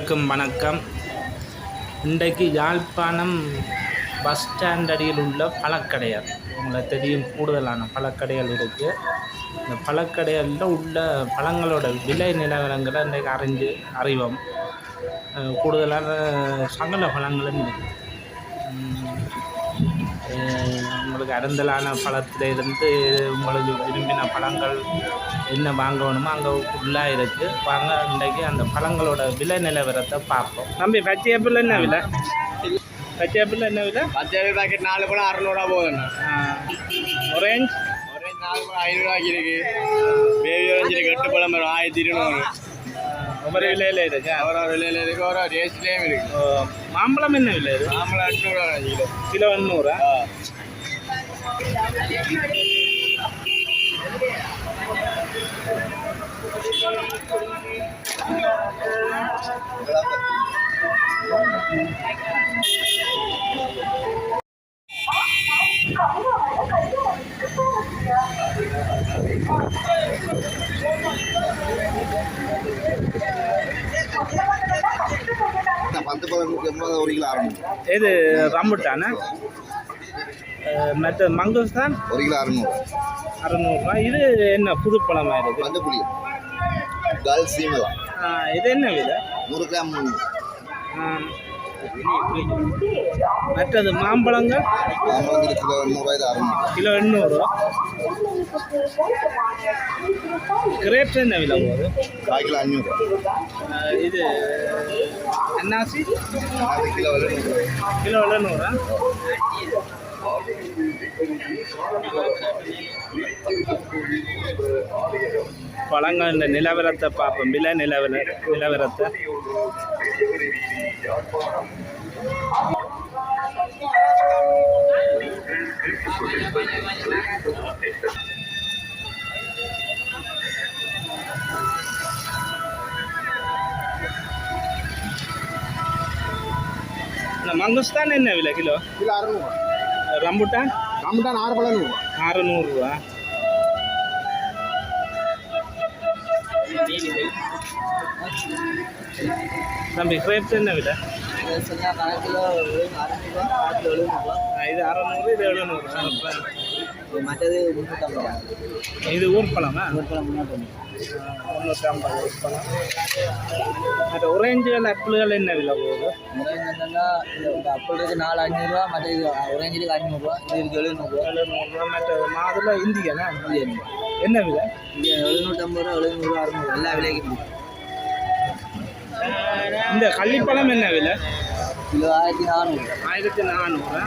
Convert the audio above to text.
அனைவருக்கும் வணக்கம். இன்றைக்கு யாழ்ப்பாணம் பஸ் ஸ்டாண்ட் அடியில் உள்ள பழக்கடையல் உங்களுக்கு தெரியும் கூடுதலான பழக்கடைகள் இருக்குது இந்த பழக்கடைகளில் உள்ள பழங்களோட விலை நிலவரங்களை இன்றைக்கு அறிஞ்சு அறிவோம். கூடுதலான சகல பழங்களும் இருக்குது உங்களுக்கு அருந்தலான பழத்துல இருந்து உங்களுக்கு விரும்பின பழங்கள் என்ன வாங்கணுமோ அங்கே ஃபுல்லாக இருக்குது வாங்க இன்றைக்கு அந்த பழங்களோட விலை நிலவரத்தை பார்ப்போம். தம்பி பச்சை ஆப்பிள் என்ன விலை? பச்சை ஆப்பிள் என்ன விலை? பச்சை பாக்கெட் நாலு பழம் அறநூறுவா போகுதுண்ணா. ஒரேஞ்ச் ஒரே நாலு பழம் ஐநூறுவாய்க்கு இருக்கு பேபி ஆரஞ்சு இருக்கு எட்டு பழம் வரும் ஆயிரத்தி இருநூறு. ஒவ்வொரு விலையில் இருக்கா. ஒரு விலையில இருக்கு ஒரு டேஸ்ட்லேயும் இருக்கு. மாம்பழம் என்ன விலை இது நாமளும் எட்நூறுவா கிலோ. கிலோ எண்ணூறா? பத்து பதினஞ்சு எண்பது ஒரு கிலோ அறநூறு இது ரம்புட்டானே? மற்ற மங்குஸ்தான்? ஒரு கிலோ அறநூறு. அறநூறுரூவா இது என்ன புது பழமாக இருக்குது மஞ்சள் புளி கேர்ள் சீமலா இது என்ன விலை நூறு கிராம். மற்றது மாம்பழங்கள்? கிலோ அறநூறு. கிலோ எண்ணூறு கிரேப்ஸ் என்ன விலை போகுது? கால் கிலோ அஞ்சூறு. இது அன்னாசி? கிலோ கிலோ எழுநூறா? பழங்கள் இந்த நிலவரத்தை பார்ப்போம். விலை நிலவர நிலவரத்தை. மங்குஸ்தான் என்ன விலை கிலோ? கிலோ அறுநூறு. ரம்புட்டான் நம்மகிட்ட ஆறு பழம் நூறு அறநூறுரூவா தம்பி கிரேப்ஸ் என்ன விலை? இது அறநூறு இது எழுநூறு. மற்றது இது ஊர் பழமா? முந்நூற்றம்பது முந்நூற்றம்பது முந்நூற்றி ஐம்பது ஊர் பழம். மற்ற ஒரேஞ்சுகள் ஆப்பிள்கள் என்ன விலை போகுது? இந்த அப்பளுக்கு நாலு அஞ்சூறுரூவா மற்ற இது ஒரேஞ்சுக்கு அஞ்சூறுரூவா இது எழுநூறுவா. எழுநூறுவா மற்ற மாதுளை இந்தியனா. என்ன விலை? இங்கே எழுநூற்றம்பது ரூபா எழுநூறுவா அறுநூறு எல்லா விலைக்கும். இந்த கள்ளிப்பழம் என்ன விலை? கிலோ ஆயிரத்தி நானூறு. ஆயிரத்தி நானூறு?